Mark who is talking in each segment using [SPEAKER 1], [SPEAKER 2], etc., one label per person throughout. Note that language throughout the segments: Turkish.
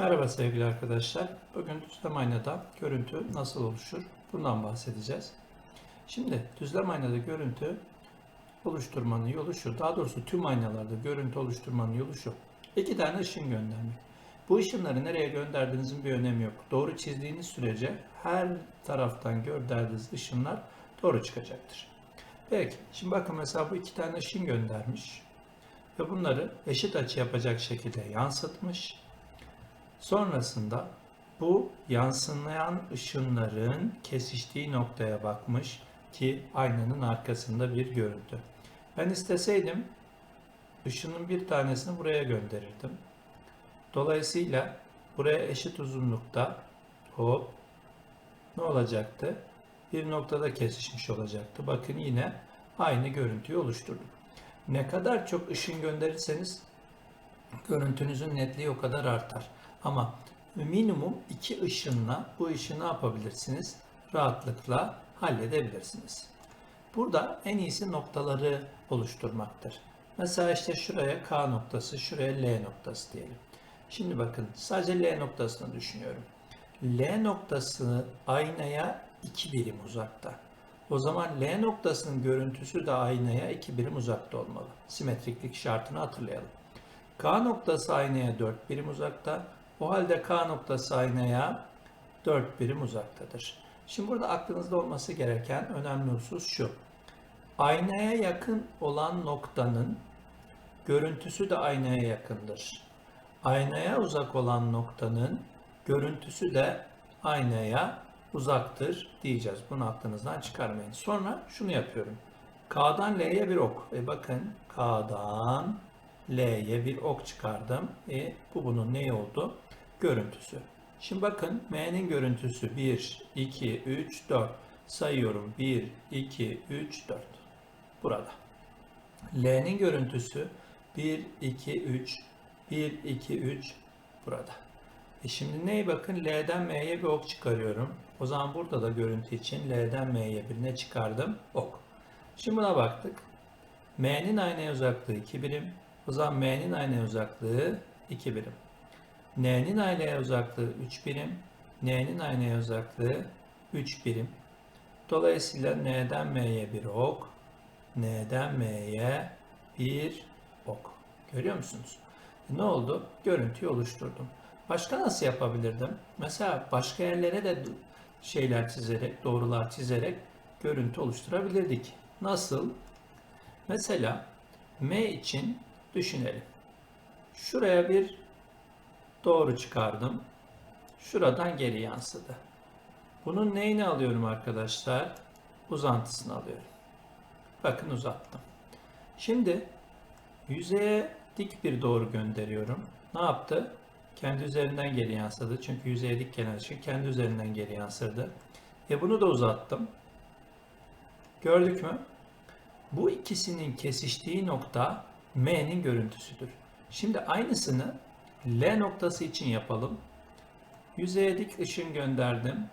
[SPEAKER 1] Merhaba sevgili arkadaşlar. Bugün düzlem aynada görüntü nasıl oluşur? Bundan bahsedeceğiz. Şimdi düzlem aynada görüntü oluşturmanın yolu şu. Daha doğrusu tüm aynalarda görüntü oluşturmanın yolu şu. İki tane ışın göndermek. Bu ışınları nereye gönderdiğinizin bir önemi yok. Doğru çizdiğiniz sürece her taraftan gönderdiğiniz ışınlar doğru çıkacaktır. Peki, şimdi bakın mesela bu iki tane ışın göndermiş ve bunları eşit açı yapacak şekilde yansıtmış. Sonrasında bu yansımayan ışınların kesiştiği noktaya bakmış ki aynanın arkasında bir görüntü. Ben isteseydim ışının bir tanesini buraya gönderirdim. Dolayısıyla buraya eşit uzunlukta hop ne olacaktı? Bir noktada kesişmiş olacaktı. Bakın yine aynı görüntüyü oluşturduk. Ne kadar çok ışın gönderirseniz görüntünüzün netliği o kadar artar. Ama minimum iki ışınla bu işi ne yapabilirsiniz? Rahatlıkla halledebilirsiniz. Burada en iyisi noktaları oluşturmaktır. Mesela işte şuraya K noktası, şuraya L noktası diyelim. Şimdi bakın sadece L noktasını düşünüyorum. L noktası aynaya 2 birim uzakta. O zaman L noktasının görüntüsü de aynaya 2 birim uzakta olmalı. Simetriklik şartını hatırlayalım. K noktası aynaya 4 birim uzakta. O halde K noktası aynaya 4 birim uzaktadır. Şimdi burada aklınızda olması gereken önemli husus şu. Aynaya yakın olan noktanın görüntüsü de aynaya yakındır. Aynaya uzak olan noktanın görüntüsü de aynaya uzaktır diyeceğiz. Bunu aklınızdan çıkarmayın. Sonra şunu yapıyorum. K'dan L'ye bir ok. E bakın K'dan L'ye bir ok çıkardım. E bu bunun ne oldu? Görüntüsü. Şimdi bakın M'nin görüntüsü 1, 2, 3, 4. Sayıyorum 1, 2, 3, 4. Burada. L'nin görüntüsü 1, 2, 3, 1, 2, 3 burada. E şimdi neye bakın L'den M'ye bir ok çıkarıyorum. O zaman burada da görüntü için L'den M'ye bir ne çıkardım? Ok. Şimdi buna baktık. M'nin aynaya uzaklığı 2 birim. O zaman M'nin aynaya uzaklığı 2 birim. N'nin aynaya uzaklığı 3 birim. N'nin aynaya uzaklığı 3 birim. Dolayısıyla N'den M'ye bir ok. N'den M'ye bir ok. Görüyor musunuz? E ne oldu? Görüntüyü oluşturdum. Başka nasıl yapabilirdim? Mesela başka yerlere de şeyler çizerek, doğrular çizerek görüntü oluşturabilirdik. Nasıl? Mesela M için düşünelim. Şuraya bir doğru çıkardım. Şuradan geri yansıdı. Bunun neyini alıyorum arkadaşlar? Uzantısını alıyorum. Bakın uzattım. Şimdi yüzeye dik bir doğru gönderiyorum. Ne yaptı? Kendi üzerinden geri yansıdı. Çünkü yüzeye dik gelen ışık kendi üzerinden geri yansırdı. E bunu da uzattım. Gördük mü? Bu ikisinin kesiştiği nokta M'nin görüntüsüdür. Şimdi aynısını L noktası için yapalım. Yüzeye dik ışın gönderdim.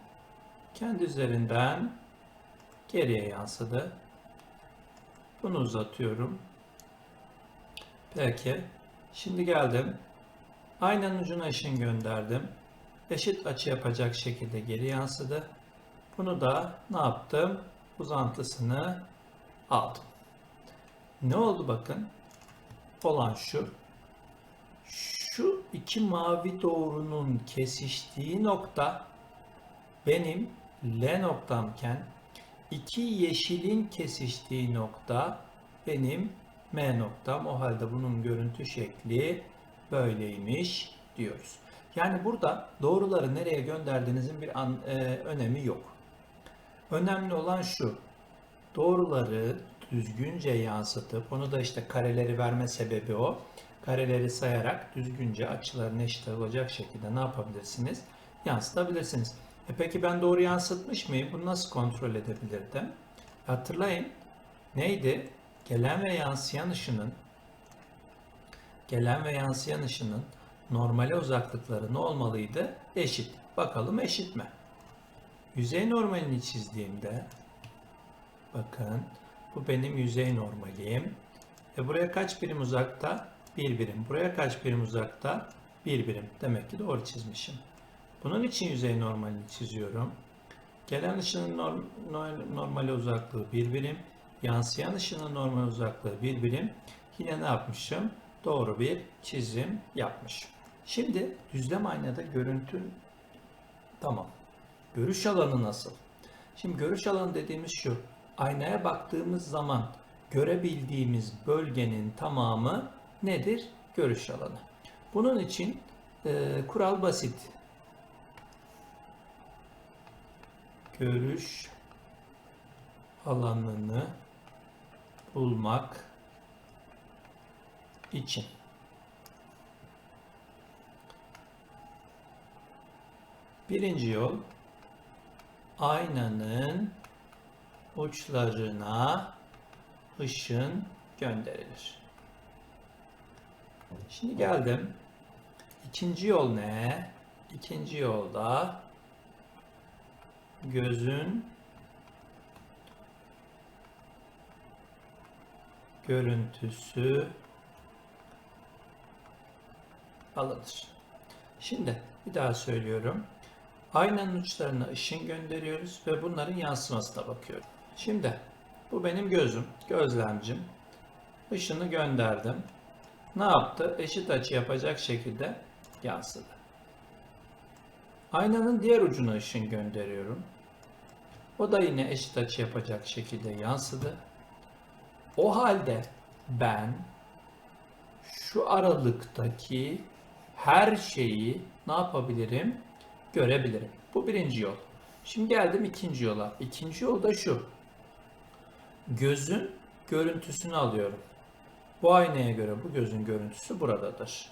[SPEAKER 1] Kendi üzerinden geriye yansıdı. Bunu uzatıyorum. Peki. Şimdi geldim. Aynanın ucuna ışın gönderdim. Eşit açı yapacak şekilde geri yansıdı. Bunu da ne yaptım? Uzantısını aldım. Ne oldu bakın? Olan şu. Şu iki mavi doğrunun kesiştiği nokta benim L noktamken iki yeşilin kesiştiği nokta benim M noktam. O halde bunun görüntü şekli böyleymiş diyoruz. Yani burada doğruları nereye gönderdiğinizin bir an, e, önemi yok. Önemli olan şu. Doğruları düzgünce yansıtıp onu da işte kareleri verme sebebi o. Kareleri sayarak düzgünce açıların eşit olacak şekilde ne yapabilirsiniz? Yansıtabilirsiniz. E peki ben doğru yansıtmış mıyım? Bunu nasıl kontrol edebilirdim? Hatırlayın. Neydi? Gelen ve yansıyan ışının gelen ve yansıyan ışının normale uzaklıkları ne olmalıydı? Eşit. Bakalım eşit mi? Yüzey normalini çizdiğimde bakın bu benim yüzey normalim. E buraya kaç birim uzakta? 1 birim. Buraya kaç birim uzakta? 1 birim. Demek ki doğru çizmişim. Bunun için yüzey normalini çiziyorum. Gelen ışının norm, no- normal uzaklığı 1 birim. Yansıyan ışının normal uzaklığı 1 birim. Yine ne yapmışım? Doğru bir çizim yapmışım. Şimdi düzlem aynada görüntü tamam. Görüş alanı nasıl? Şimdi görüş alanı dediğimiz şu. Aynaya baktığımız zaman görebildiğimiz bölgenin tamamı nedir? Görüş alanı. Bunun için e, kural basit. Görüş alanını bulmak için. Birinci yol aynanın uçlarına ışın gönderilir. Şimdi geldim. İkinci yol ne? İkinci yolda gözün görüntüsü alınır. Şimdi bir daha söylüyorum. Aynanın uçlarına ışın gönderiyoruz ve bunların yansımasına bakıyorum. Şimdi bu benim gözüm, gözlemcim. Işını gönderdim. Ne yaptı? Eşit açı yapacak şekilde yansıdı. Aynanın diğer ucuna ışın gönderiyorum. O da yine eşit açı yapacak şekilde yansıdı. O halde ben şu aralıktaki her şeyi ne yapabilirim? Görebilirim. Bu birinci yol. Şimdi geldim ikinci yola. İkinci yol da şu. Gözün görüntüsünü alıyorum. Bu aynaya göre bu gözün görüntüsü buradadır.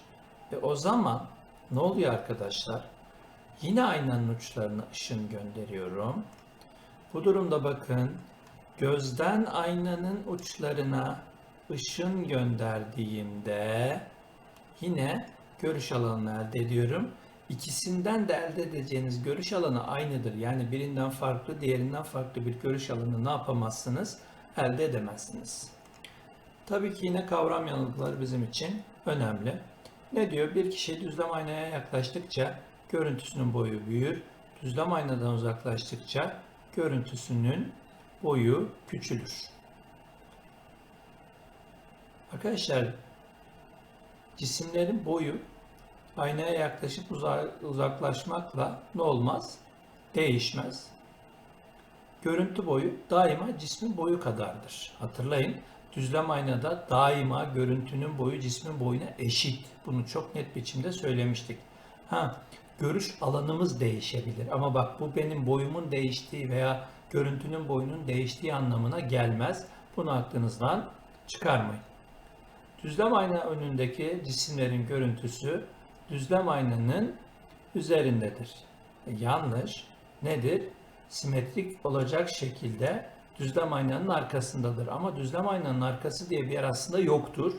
[SPEAKER 1] E o zaman ne oluyor arkadaşlar? Yine aynanın uçlarına ışın gönderiyorum. Bu durumda bakın gözden aynanın uçlarına ışın gönderdiğimde yine görüş alanını elde ediyorum. İkisinden de elde edeceğiniz görüş alanı aynıdır. Yani birinden farklı, diğerinden farklı bir görüş alanı ne yapamazsınız? Elde edemezsiniz. Tabii ki yine kavram yanılgıları bizim için önemli. Ne diyor? Bir kişi düzlem aynaya yaklaştıkça görüntüsünün boyu büyür. Düzlem aynadan uzaklaştıkça görüntüsünün boyu küçülür. Arkadaşlar cisimlerin boyu aynaya yaklaşıp uza- uzaklaşmakla ne olmaz? Değişmez. Görüntü boyu daima cismin boyu kadardır. Hatırlayın düzlem aynada daima görüntünün boyu cismin boyuna eşit. Bunu çok net biçimde söylemiştik. Ha, görüş alanımız değişebilir ama bak bu benim boyumun değiştiği veya görüntünün boyunun değiştiği anlamına gelmez. Bunu aklınızdan çıkarmayın. Düzlem ayna önündeki cisimlerin görüntüsü düzlem aynanın üzerindedir. E, yanlış. Nedir? Simetrik olacak şekilde düzlem aynanın arkasındadır. Ama düzlem aynanın arkası diye bir yer aslında yoktur.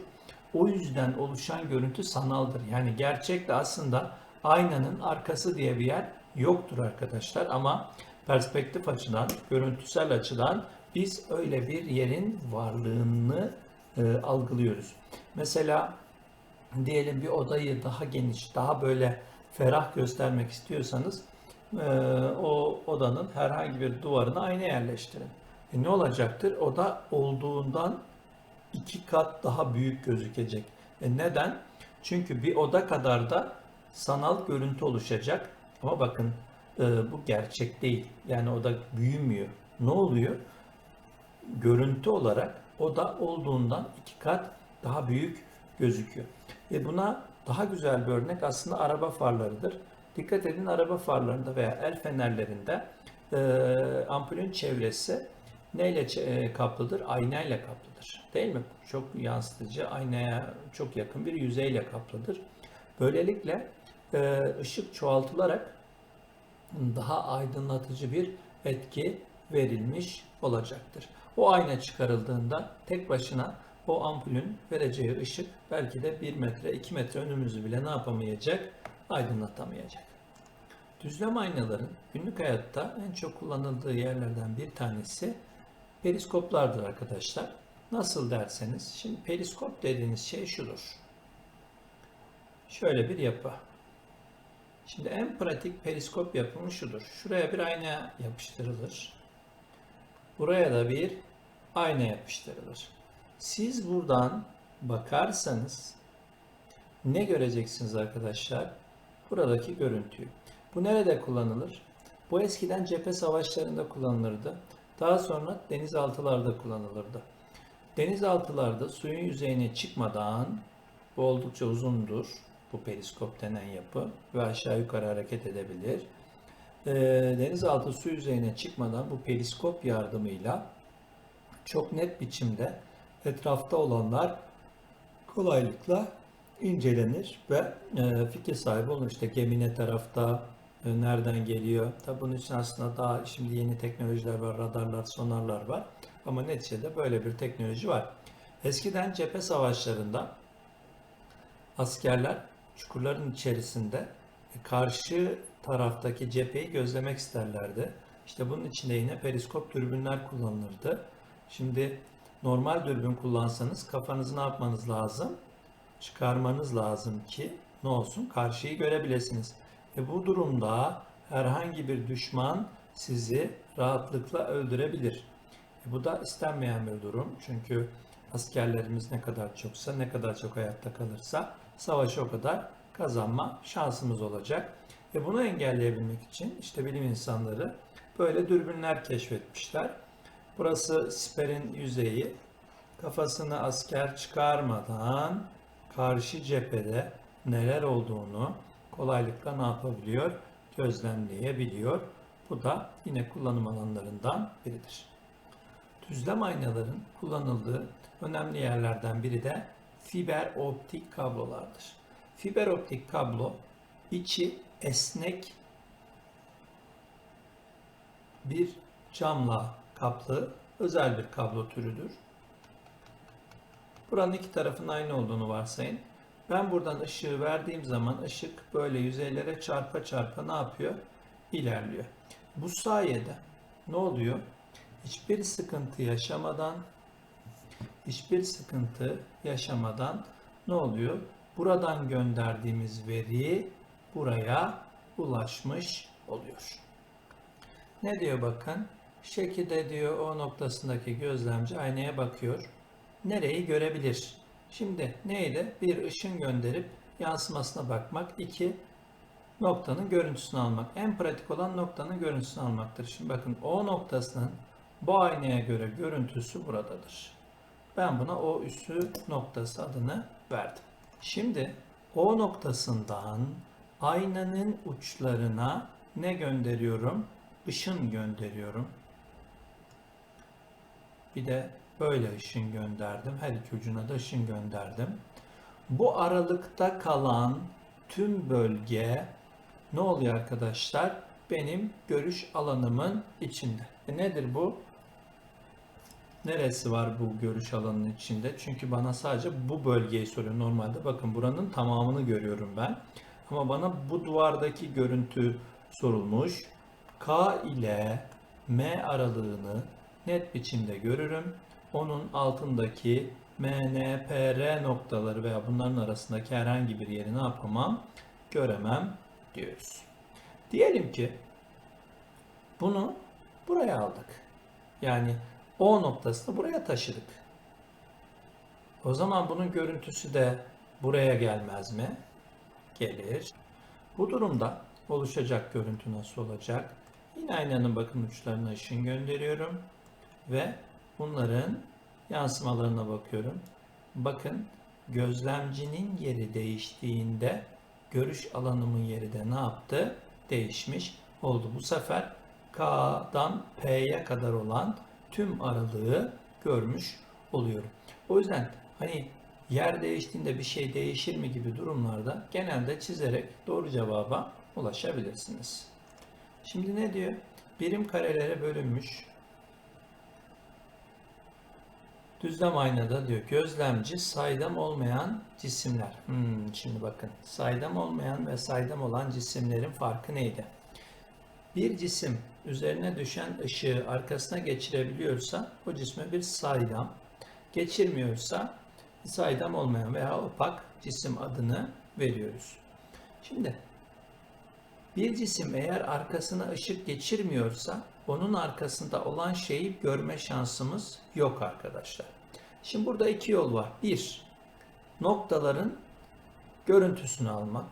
[SPEAKER 1] O yüzden oluşan görüntü sanaldır. Yani gerçekte aslında aynanın arkası diye bir yer yoktur arkadaşlar. Ama perspektif açıdan, görüntüsel açıdan biz öyle bir yerin varlığını e, algılıyoruz. Mesela diyelim bir odayı daha geniş, daha böyle ferah göstermek istiyorsanız o odanın herhangi bir duvarına ayna yerleştirin. E ne olacaktır? Oda olduğundan iki kat daha büyük gözükecek. E neden? Çünkü bir oda kadar da sanal görüntü oluşacak. Ama bakın e, bu gerçek değil. Yani oda büyümüyor. Ne oluyor? Görüntü olarak oda olduğundan iki kat daha büyük gözüküyor. E buna daha güzel bir örnek aslında araba farlarıdır. Dikkat edin araba farlarında veya el fenerlerinde e, ampulün çevresi neyle e, kaplıdır? Aynayla kaplıdır. Değil mi? Çok yansıtıcı, aynaya çok yakın bir yüzeyle kaplıdır. Böylelikle e, ışık çoğaltılarak daha aydınlatıcı bir etki verilmiş olacaktır. O ayna çıkarıldığında tek başına o ampulün vereceği ışık belki de 1 metre 2 metre önümüzü bile ne yapamayacak? Aydınlatamayacak. Düzlem aynaların günlük hayatta en çok kullanıldığı yerlerden bir tanesi periskoplardır arkadaşlar. Nasıl derseniz, şimdi periskop dediğiniz şey şudur. Şöyle bir yapı. Şimdi en pratik periskop yapımı şudur. Şuraya bir ayna yapıştırılır. Buraya da bir ayna yapıştırılır. Siz buradan bakarsanız ne göreceksiniz arkadaşlar? Buradaki görüntüyü. Bu nerede kullanılır? Bu eskiden cephe savaşlarında kullanılırdı. Daha sonra denizaltılarda kullanılırdı. Denizaltılarda suyun yüzeyine çıkmadan bu oldukça uzundur. Bu periskop denen yapı ve aşağı yukarı hareket edebilir. Ee, denizaltı su yüzeyine çıkmadan bu periskop yardımıyla çok net biçimde etrafta olanlar kolaylıkla incelenir ve e, fikir sahibi olur. İşte gemi ne tarafta, e, nereden geliyor. Tabi bunun için aslında daha şimdi yeni teknolojiler var, radarlar, sonarlar var. Ama neticede böyle bir teknoloji var. Eskiden cephe savaşlarında askerler çukurların içerisinde e, karşı taraftaki cepheyi gözlemek isterlerdi. İşte bunun için de yine periskop dürbünler kullanılırdı. Şimdi normal dürbün kullansanız kafanızı ne yapmanız lazım? Çıkarmanız lazım ki ne olsun? Karşıyı görebilirsiniz. E bu durumda herhangi bir düşman sizi rahatlıkla öldürebilir. E bu da istenmeyen bir durum. Çünkü askerlerimiz ne kadar çoksa, ne kadar çok hayatta kalırsa savaşı o kadar kazanma şansımız olacak. E bunu engelleyebilmek için işte bilim insanları böyle dürbünler keşfetmişler. Burası siperin yüzeyi. Kafasını asker çıkarmadan karşı cephede neler olduğunu kolaylıkla ne yapabiliyor? Gözlemleyebiliyor. Bu da yine kullanım alanlarından biridir. Düzlem aynaların kullanıldığı önemli yerlerden biri de fiber optik kablolardır. Fiber optik kablo içi esnek bir camla kaplı özel bir kablo türüdür. Buranın iki tarafın aynı olduğunu varsayın. Ben buradan ışığı verdiğim zaman ışık böyle yüzeylere çarpa çarpa ne yapıyor? İlerliyor. Bu sayede ne oluyor? Hiçbir sıkıntı yaşamadan hiçbir sıkıntı yaşamadan ne oluyor? Buradan gönderdiğimiz veri buraya ulaşmış oluyor. Ne diyor bakın? Şekilde diyor o noktasındaki gözlemci aynaya bakıyor. Nereyi görebilir? Şimdi neydi? Bir ışın gönderip yansımasına bakmak. iki noktanın görüntüsünü almak. En pratik olan noktanın görüntüsünü almaktır. Şimdi bakın O noktasının bu aynaya göre görüntüsü buradadır. Ben buna O üssü noktası adını verdim. Şimdi O noktasından aynanın uçlarına ne gönderiyorum? Işın gönderiyorum. Bir de böyle ışın gönderdim. Her iki ucuna da ışın gönderdim. Bu aralıkta kalan tüm bölge ne oluyor arkadaşlar? Benim görüş alanımın içinde. E nedir bu? Neresi var bu görüş alanının içinde? Çünkü bana sadece bu bölgeyi soruyor. Normalde bakın buranın tamamını görüyorum ben. Ama bana bu duvardaki görüntü sorulmuş. K ile M aralığını net biçimde görürüm. Onun altındaki MNPR noktaları veya bunların arasındaki herhangi bir yeri ne yapamam? Göremem diyoruz. Diyelim ki bunu buraya aldık. Yani O noktasını buraya taşıdık. O zaman bunun görüntüsü de buraya gelmez mi? Gelir. Bu durumda oluşacak görüntü nasıl olacak? Yine aynanın bakın uçlarına ışın gönderiyorum ve bunların yansımalarına bakıyorum. Bakın gözlemcinin yeri değiştiğinde görüş alanımın yeri de ne yaptı? Değişmiş oldu. Bu sefer K'dan P'ye kadar olan tüm aralığı görmüş oluyorum. O yüzden hani yer değiştiğinde bir şey değişir mi gibi durumlarda genelde çizerek doğru cevaba ulaşabilirsiniz. Şimdi ne diyor? Birim karelere bölünmüş Düzlem aynada diyor gözlemci saydam olmayan cisimler. Hmm, şimdi bakın saydam olmayan ve saydam olan cisimlerin farkı neydi? Bir cisim üzerine düşen ışığı arkasına geçirebiliyorsa o cisme bir saydam, geçirmiyorsa saydam olmayan veya opak cisim adını veriyoruz. Şimdi Bir cisim eğer arkasına ışık geçirmiyorsa onun arkasında olan şeyi görme şansımız yok arkadaşlar. Şimdi burada iki yol var. Bir, noktaların görüntüsünü almak.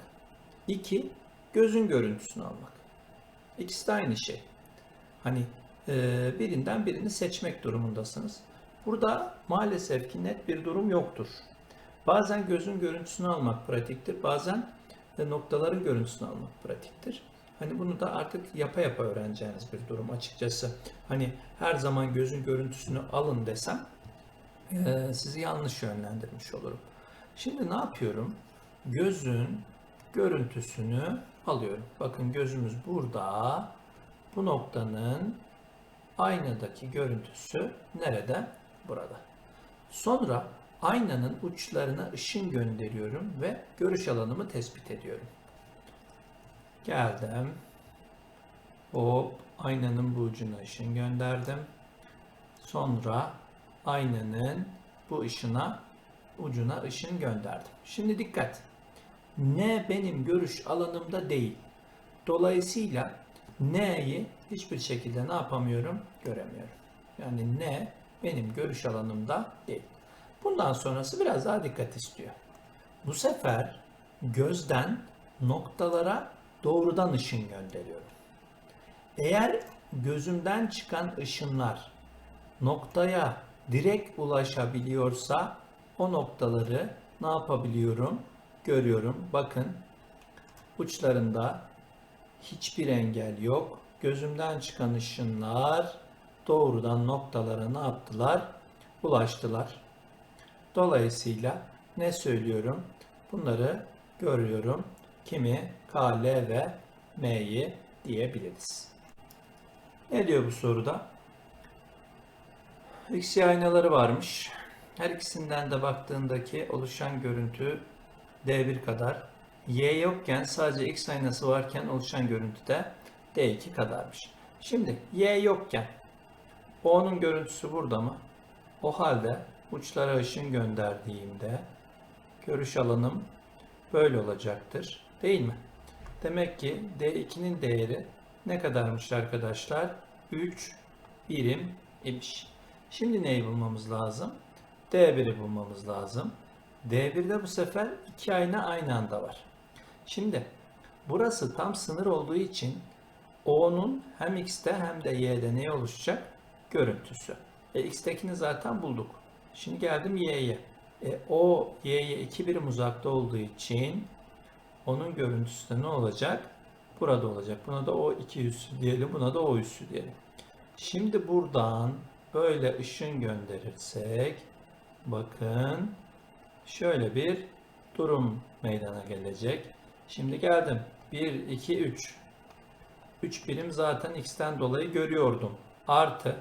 [SPEAKER 1] İki, gözün görüntüsünü almak. İkisi de aynı şey. Hani e, birinden birini seçmek durumundasınız. Burada maalesef ki net bir durum yoktur. Bazen gözün görüntüsünü almak pratiktir, bazen de noktaların görüntüsünü almak pratiktir. Hani bunu da artık yapa yapa öğreneceğiniz bir durum açıkçası. Hani her zaman gözün görüntüsünü alın desem e, sizi yanlış yönlendirmiş olurum. Şimdi ne yapıyorum? Gözün görüntüsünü alıyorum. Bakın gözümüz burada. Bu noktanın aynadaki görüntüsü nerede? Burada. Sonra aynanın uçlarına ışın gönderiyorum ve görüş alanımı tespit ediyorum. Geldim. Hop aynanın bu ucuna ışın gönderdim. Sonra aynanın bu ışına ucuna ışın gönderdim. Şimdi dikkat. Ne benim görüş alanımda değil. Dolayısıyla neyi hiçbir şekilde ne yapamıyorum? Göremiyorum. Yani ne benim görüş alanımda değil. Bundan sonrası biraz daha dikkat istiyor. Bu sefer gözden noktalara doğrudan ışın gönderiyorum. Eğer gözümden çıkan ışınlar noktaya direkt ulaşabiliyorsa o noktaları ne yapabiliyorum? Görüyorum. Bakın uçlarında hiçbir engel yok. Gözümden çıkan ışınlar doğrudan noktalara ne yaptılar? Ulaştılar. Dolayısıyla ne söylüyorum? Bunları görüyorum. Kimi K, L ve M'yi diyebiliriz. Ne diyor bu soruda? X aynaları varmış. Her ikisinden de baktığındaki oluşan görüntü D1 kadar. Y yokken sadece X aynası varken oluşan görüntü de D2 kadarmış. Şimdi Y yokken O'nun görüntüsü burada mı? O halde uçlara ışın gönderdiğimde görüş alanım böyle olacaktır. Değil mi? Demek ki D2'nin değeri ne kadarmış arkadaşlar? 3 birim imiş. Şimdi neyi bulmamız lazım? D1'i bulmamız lazım. D1'de bu sefer iki ayna aynı anda var. Şimdi burası tam sınır olduğu için O'nun hem X'te hem de Y'de ne oluşacak? Görüntüsü. E, X'tekini zaten bulduk. Şimdi geldim Y'ye. E, o Y'ye 2 birim uzakta olduğu için onun görüntüsü de ne olacak? Burada olacak. Buna da O 2 üssü diyelim. Buna da O üssü diyelim. Şimdi buradan böyle ışın gönderirsek bakın şöyle bir durum meydana gelecek. Şimdi geldim. 1, 2, 3. 3 birim zaten x'ten dolayı görüyordum. Artı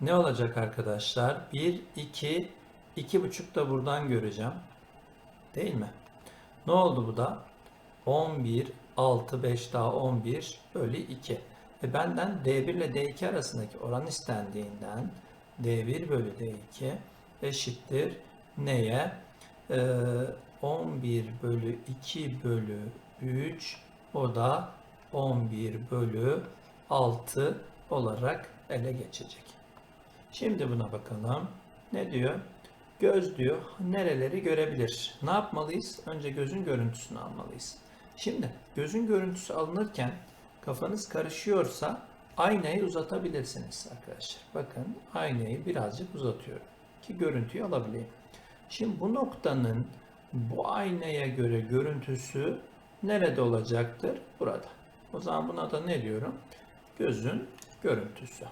[SPEAKER 1] ne olacak arkadaşlar? 1, 2, 2,5 da buradan göreceğim. Değil mi? Ne oldu bu da? 11, 6, 5 daha 11 bölü 2. E benden D1 ile D2 arasındaki oran istendiğinden D1 bölü D2 eşittir neye? Ee, 11 bölü 2 bölü 3 o da 11 bölü 6 olarak ele geçecek. Şimdi buna bakalım. Ne diyor? Göz diyor nereleri görebilir? Ne yapmalıyız? Önce gözün görüntüsünü almalıyız. Şimdi gözün görüntüsü alınırken kafanız karışıyorsa aynayı uzatabilirsiniz arkadaşlar. Bakın aynayı birazcık uzatıyorum ki görüntüyü alabileyim. Şimdi bu noktanın bu aynaya göre görüntüsü nerede olacaktır? Burada. O zaman buna da ne diyorum? Gözün görüntüsü.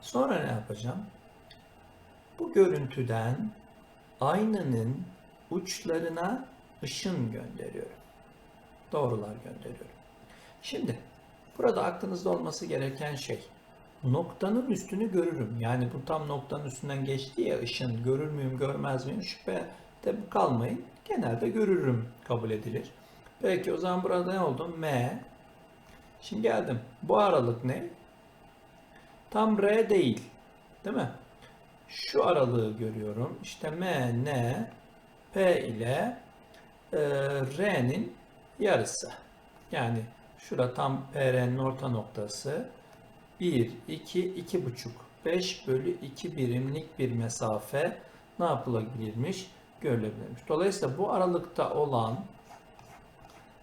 [SPEAKER 1] Sonra ne yapacağım? Bu görüntüden aynanın uçlarına ışın gönderiyorum. Doğrular gönderiyorum. Şimdi burada aklınızda olması gereken şey noktanın üstünü görürüm. Yani bu tam noktanın üstünden geçti ya ışın görür müyüm görmez miyim şüphe de kalmayın. Genelde görürüm kabul edilir. Peki o zaman burada ne oldu? M. Şimdi geldim. Bu aralık ne? Tam R değil. Değil mi? Şu aralığı görüyorum. İşte M, N, P ile e, R'nin yarısı. Yani şurada tam PR'nin orta noktası 1, 2, 2,5, 5 bölü 2 birimlik bir mesafe ne yapılabilirmiş? Görülebilirmiş. Dolayısıyla bu aralıkta olan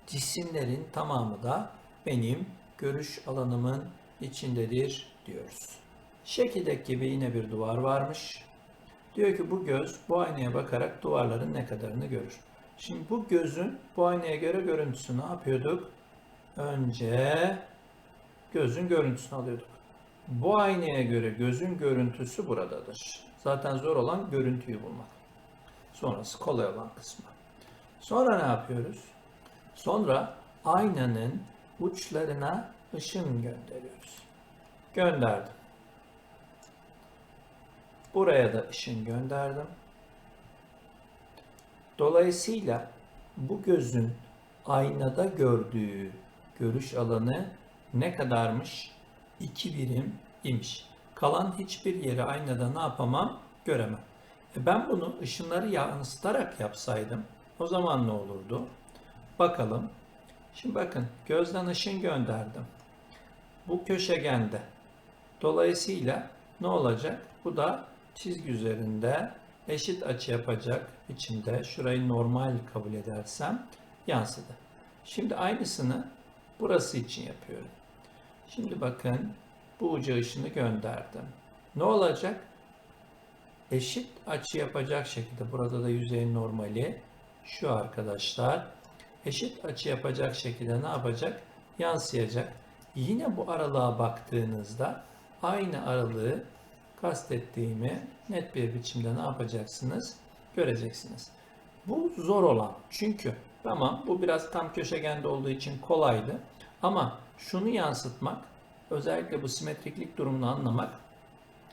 [SPEAKER 1] cisimlerin tamamı da benim görüş alanımın içindedir diyoruz. Şekildeki gibi yine bir duvar varmış. Diyor ki bu göz bu aynaya bakarak duvarların ne kadarını görür. Şimdi bu gözün bu aynaya göre görüntüsü ne yapıyorduk? Önce gözün görüntüsünü alıyorduk. Bu aynaya göre gözün görüntüsü buradadır. Zaten zor olan görüntüyü bulmak. Sonrası kolay olan kısmı. Sonra ne yapıyoruz? Sonra aynanın uçlarına ışın gönderiyoruz. Gönderdim. Buraya da ışın gönderdim. Dolayısıyla bu gözün aynada gördüğü görüş alanı ne kadarmış? 2 birim imiş. Kalan hiçbir yeri aynada ne yapamam? Göremem. E ben bunu ışınları yansıtarak yapsaydım o zaman ne olurdu? Bakalım. Şimdi bakın gözden ışın gönderdim. Bu köşegende. Dolayısıyla ne olacak? Bu da çizgi üzerinde eşit açı yapacak biçimde şurayı normal kabul edersem yansıdı. Şimdi aynısını burası için yapıyorum. Şimdi bakın bu ucu ışını gönderdim. Ne olacak? Eşit açı yapacak şekilde burada da yüzeyin normali şu arkadaşlar eşit açı yapacak şekilde ne yapacak? Yansıyacak. Yine bu aralığa baktığınızda aynı aralığı kastettiğimi net bir biçimde ne yapacaksınız? Göreceksiniz. Bu zor olan. Çünkü tamam bu biraz tam köşegende olduğu için kolaydı. Ama şunu yansıtmak, özellikle bu simetriklik durumunu anlamak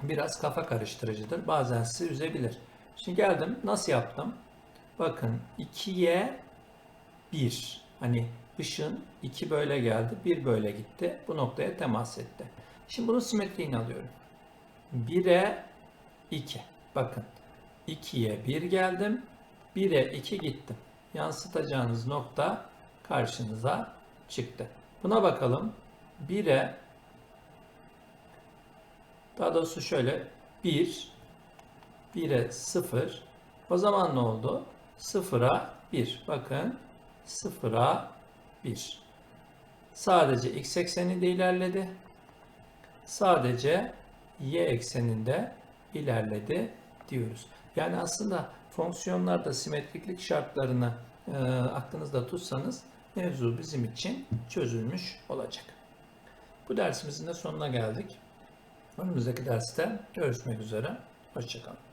[SPEAKER 1] biraz kafa karıştırıcıdır. Bazen sizi üzebilir. Şimdi geldim. Nasıl yaptım? Bakın 2'ye 1. Hani ışın 2 böyle geldi, 1 böyle gitti. Bu noktaya temas etti. Şimdi bunun simetriğini alıyorum. 1'e 2. Bakın 2'ye 1 geldim. 1'e 2 gittim. Yansıtacağınız nokta karşınıza çıktı. Buna bakalım. 1'e daha doğrusu şöyle 1 1'e 0 o zaman ne oldu? 0'a 1. Bakın 0'a 1. Sadece x ekseninde ilerledi. Sadece y ekseninde ilerledi diyoruz. Yani aslında fonksiyonlarda simetriklik şartlarını e, aklınızda tutsanız mevzu bizim için çözülmüş olacak. Bu dersimizin de sonuna geldik. Önümüzdeki derste görüşmek üzere. Hoşçakalın.